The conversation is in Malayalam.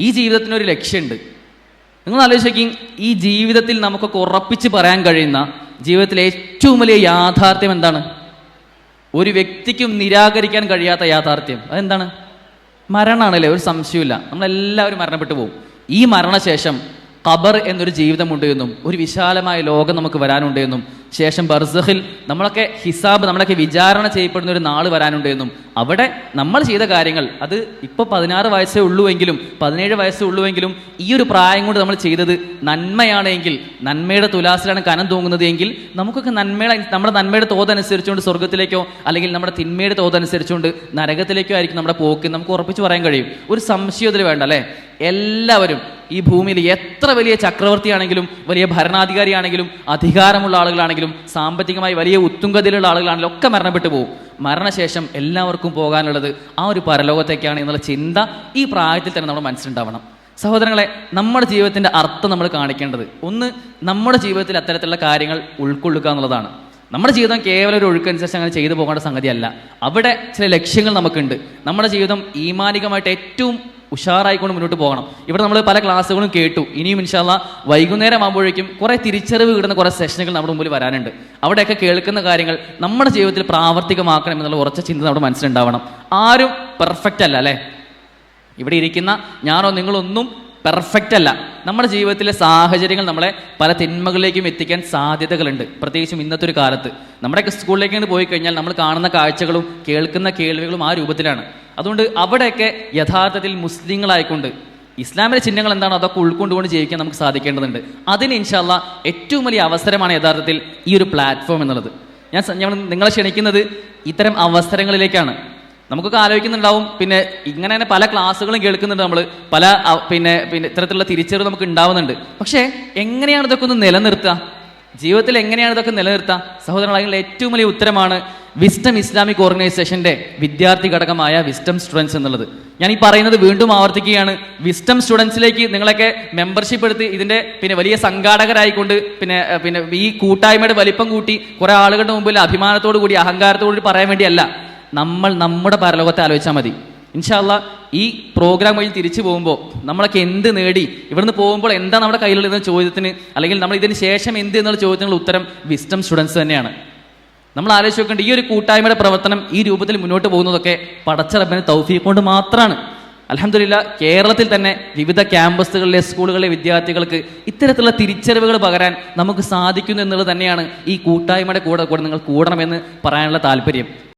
ഈ ജീവിതത്തിന് ഒരു ലക്ഷ്യമുണ്ട് നിങ്ങൾ ആലോചിക്കും ഈ ജീവിതത്തിൽ നമുക്കൊക്കെ ഉറപ്പിച്ച് പറയാൻ കഴിയുന്ന ജീവിതത്തിലെ ഏറ്റവും വലിയ യാഥാർത്ഥ്യം എന്താണ്? ഒരു വ്യക്തിക്കും നിരാകരിക്കാൻ കഴിയാത്ത യാഥാർത്ഥ്യം. അതെന്താണ്? മരണമാണല്ലേ ഒരു സംശയമില്ല നമ്മളെല്ലാവരും മരണപ്പെട്ടു പോകും. ഈ മരണശേഷം ഖബർ എന്നൊരു ജീവിതമുണ്ട് എന്നും ഒരു വിശാലമായ ലോകം നമുക്ക് വരാനുണ്ട് എന്നും ശേഷം ബർസഹിൽ നമ്മളൊക്കെ ഹിസാബ് നമ്മളൊക്കെ വിചാരണ ചെയ്യപ്പെടുന്ന ഒരു നാൾ വരാനുണ്ട് എന്നും അവിടെ നമ്മൾ ചെയ്ത കാര്യങ്ങൾ അത് ഇപ്പോൾ പതിനാറ് വയസ്സേ ഉള്ളൂ എങ്കിലും പതിനേഴ് വയസ്സേ ഉള്ളൂ എങ്കിലും ഈ ഒരു പ്രായം കൊണ്ട് നമ്മൾ ചെയ്തത് നന്മയാണെങ്കിൽ നന്മയുടെ തുലാസിലാണ് കനം തൂങ്ങുന്നത് എങ്കിൽ നമുക്കൊക്കെ നന്മയുടെ നമ്മുടെ നന്മയുടെ തോതനുസരിച്ചുകൊണ്ട് സ്വർഗത്തിലേക്കോ അല്ലെങ്കിൽ നമ്മുടെ തിന്മയുടെ തോതനുസരിച്ചുകൊണ്ട് നരകത്തിലേക്കോ ആയിരിക്കും നമ്മുടെ പോക്ക് നമുക്ക് ഉറപ്പിച്ച് പറയാൻ കഴിയും. ഒരു സംശയത്തിൽ വേണ്ട അല്ലേ? എല്ലാവരും ഈ ഭൂമിയിൽ എത്ര വലിയ ചക്രവർത്തിയാണെങ്കിലും വലിയ ഭരണാധികാരിയാണെങ്കിലും അധികാരമുള്ള ആളുകളാണെങ്കിലും സാമ്പത്തികമായി വലിയ ഉത്തുംഗതിയിലുള്ള ആളുകളാണെങ്കിലും ഒക്കെ മരണപ്പെട്ടു പോകും. മരണശേഷം എല്ലാവർക്കും പോകാനുള്ളത് ആ ഒരു പരലോകത്തേക്കാണ് എന്നുള്ള ചിന്ത ഈ പ്രായത്തിൽ തന്നെ നമ്മുടെ മനസ്സിലുണ്ടാവണം. സഹോദരങ്ങളെ നമ്മുടെ ജീവിതത്തിന്റെ അർത്ഥം നമ്മൾ കാണിക്കേണ്ടത് ഒന്ന് നമ്മുടെ ജീവിതത്തിൽ അത്തരത്തിലുള്ള കാര്യങ്ങൾ ഉൾക്കൊള്ളുക എന്നുള്ളതാണ്. നമ്മുടെ ജീവിതം കേവലം ഒരു ഒഴുക്കനുസരിച്ച് അങ്ങനെ ചെയ്തു പോകേണ്ട സംഗതിയല്ല. അവിടെ ചില ലക്ഷ്യങ്ങൾ നമുക്കുണ്ട്. നമ്മുടെ ജീവിതം ഈമാനികമായിട്ട് ഏറ്റവും ഉഷാറായിക്കൊണ്ട് മുന്നോട്ട് പോകണം. ഇവിടെ നമ്മൾ പല ക്ലാസ്സുകളും കേട്ടു. ഇനിയും ഇൻഷാല്ല വൈകുന്നേരം ആകുമ്പോഴേക്കും കുറേ തിരിച്ചറിവ് കിട്ടുന്ന കുറേ സെഷനുകൾ നമ്മുടെ മുമ്പിൽ വരാനുണ്ട്. അവിടെയൊക്കെ കേൾക്കുന്ന കാര്യങ്ങൾ നമ്മുടെ ജീവിതത്തിൽ പ്രാവർത്തികമാക്കണം എന്നുള്ള ഉറച്ച ചിന്ത നമ്മുടെ മനസ്സിലുണ്ടാവണം. ആരും പെർഫെക്റ്റ് അല്ല അല്ലേ? ഇവിടെ ഇരിക്കുന്ന ഞാനോ നിങ്ങളൊന്നും പെർഫെക്റ്റ് അല്ല. നമ്മുടെ ജീവിതത്തിലെ സാഹചര്യങ്ങൾ നമ്മളെ പല തിന്മകളിലേക്കും എത്തിക്കാൻ സാധ്യതകളുണ്ട്. പ്രത്യേകിച്ചും ഇന്നത്തെ ഒരു കാലത്ത്. നമ്മുടെയൊക്കെ സ്കൂളിലേക്ക് പോയി കഴിഞ്ഞാൽ നമ്മൾ കാണുന്ന കാഴ്ചകളും കേൾക്കുന്ന കേൾവികളും ആ രൂപത്തിലാണ്. അതുകൊണ്ട് അവിടെയൊക്കെ യഥാർത്ഥത്തിൽ മുസ്ലിങ്ങളായിക്കൊണ്ട് ഇസ്ലാമിലെ ചിഹ്നങ്ങൾ എന്താണ് അതൊക്കെ ഉൾക്കൊണ്ടുകൊണ്ട് ജീവിക്കാൻ നമുക്ക് സാധിക്കേണ്ടതുണ്ട്. അതിന് ഇൻഷാല്ല ഏറ്റവും വലിയ അവസരമാണ് യഥാർത്ഥത്തിൽ ഈ ഒരു പ്ലാറ്റ്ഫോം എന്നുള്ളത്. ഞാൻ ഞങ്ങൾ നിങ്ങളെ ക്ഷണിക്കുന്നത് ഇത്തരം അവസരങ്ങളിലേക്കാണ്. നമുക്കൊക്കെ ആലോചിക്കുന്നുണ്ടാവും പിന്നെ ഇങ്ങനെ തന്നെ പല ക്ലാസ്സുകളും കേൾക്കുന്നുണ്ട് നമ്മൾ പല പിന്നെ പിന്നെ ഇത്തരത്തിലുള്ള തിരിച്ചറിവ് നമുക്ക് ഉണ്ടാവുന്നുണ്ട്. പക്ഷേ എങ്ങനെയാണ് ഇതൊക്കെ ഒന്ന് നിലനിർത്തുക? ജീവിതത്തിൽ എങ്ങനെയാണ് ഇതൊക്കെ നിലനിർത്താം? സഹോദരങ്ങളെ ഏറ്റവും വലിയ ഉത്തരമാണ് വിസ്റ്റം ഇസ്ലാമിക് ഓർഗനൈസേഷന്റെ വിദ്യാർത്ഥി ഘടകമായ വിസ്റ്റം സ്റ്റുഡൻസ് എന്നുള്ളത്. ഞാൻ ഈ പറയുന്നത് വീണ്ടും ആവർത്തിക്കുകയാണ്. വിസ്റ്റം സ്റ്റുഡൻസിലേക്ക് നിങ്ങളൊക്കെ മെമ്പർഷിപ്പ് എടുത്ത് ഇതിന്റെ പിന്നെ വലിയ സംഘാടകരായിക്കൊണ്ട് പിന്നെ പിന്നെ ഈ കൂട്ടായ്മയുടെ വലിപ്പം കൂട്ടി കുറെ ആളുകളുടെ മുമ്പിൽ അഭിമാനത്തോടു കൂടി അഹങ്കാരത്തോടു കൂടി പറയാൻ വേണ്ടിയല്ല. നമ്മൾ നമ്മുടെ പരലോകത്തെ ആലോചിച്ചാൽ മതി. ഇൻഷാല്ല ഈ പ്രോഗ്രാം വഴി തിരിച്ചു പോകുമ്പോൾ നമ്മളൊക്കെ എന്ത് നേടി ഇവിടുന്ന് പോകുമ്പോൾ എന്താ നമ്മുടെ കയ്യിലുള്ള ചോദ്യത്തിന് അല്ലെങ്കിൽ നമ്മൾ ഇതിന് ശേഷം എന്ത് എന്നുള്ള ചോദ്യത്തിനുള്ള ഉത്തരം വിസ്റ്റം സ്റ്റുഡൻസ് തന്നെയാണ്. നമ്മൾ ആലോചിച്ച് നോക്കേണ്ട ഈ ഒരു കൂട്ടായ്മയുടെ പ്രവർത്തനം ഈ രൂപത്തിൽ മുന്നോട്ട് പോകുന്നതൊക്കെ പടച്ച റബ്ബിന് തൗഫീഖ് കൊണ്ട് മാത്രമാണ്. അലഹമില്ല കേരളത്തിൽ തന്നെ വിവിധ ക്യാമ്പസുകളിലെ സ്കൂളുകളിലെ വിദ്യാർത്ഥികൾക്ക് ഇത്തരത്തിലുള്ള തിരിച്ചറിവുകൾ പകരാൻ നമുക്ക് സാധിക്കുന്നു എന്നുള്ളത് തന്നെയാണ് ഈ കൂട്ടായ്മയുടെ കൂടെ കൂടെ നിങ്ങൾ കൂടണമെന്ന് പറയാനുള്ള താല്പര്യം.